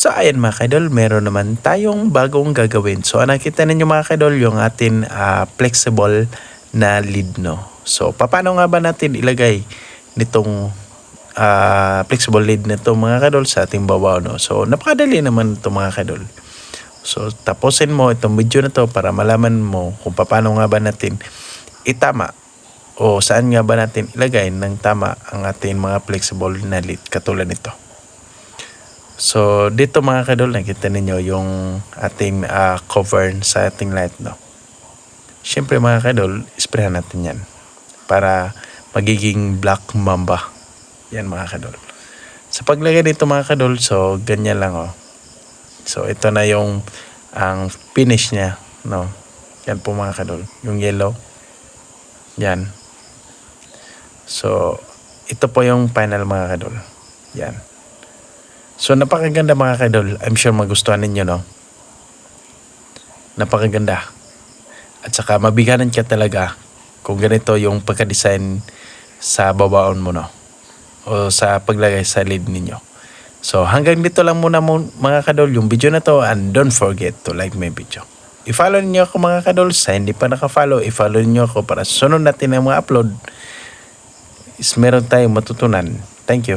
So ayan mga kadol, meron naman tayong bagong gagawin. So nakita ninyo mga kadol yung atin ah, flexible na lid no. So paano nga ba natin ilagay nitong ah, flexible lid nito mga kadol sa ating babaw no. So napakadali naman ito mga kadol. So tapusin mo itong video na to para malaman mo kung paano nga ba natin itama o saan nga ba natin ilagay ng tama ang ating mga flexible na lid katulad nito. So, dito mga kadol, nakita ninyo yung ating ah, cover sa ating light, no? Siyempre mga kadol, sprayan natin yan para magiging black mamba. Yan mga kadol. Sa paglagay dito mga kadol, so ganyan lang oh. So ito na yung ang finish niya, no? Yan po mga kadol, yung yellow. Yan. So ito po yung final mga kadol. Yan. So napakaganda mga kadol. I'm sure magustuhan ninyo no. Napakaganda. At saka mabiganan ka talaga kung ganito yung pagka-design sa babaon mo no. O sa paglagay sa lid ninyo. So hanggang dito lang muna mga kadol yung video na to and don't forget to like my video. I-follow niyo ako mga kadol sa hindi pa naka-follow. I-follow niyo ako para sunod natin ang mga upload is meron tayong matutunan. Thank you.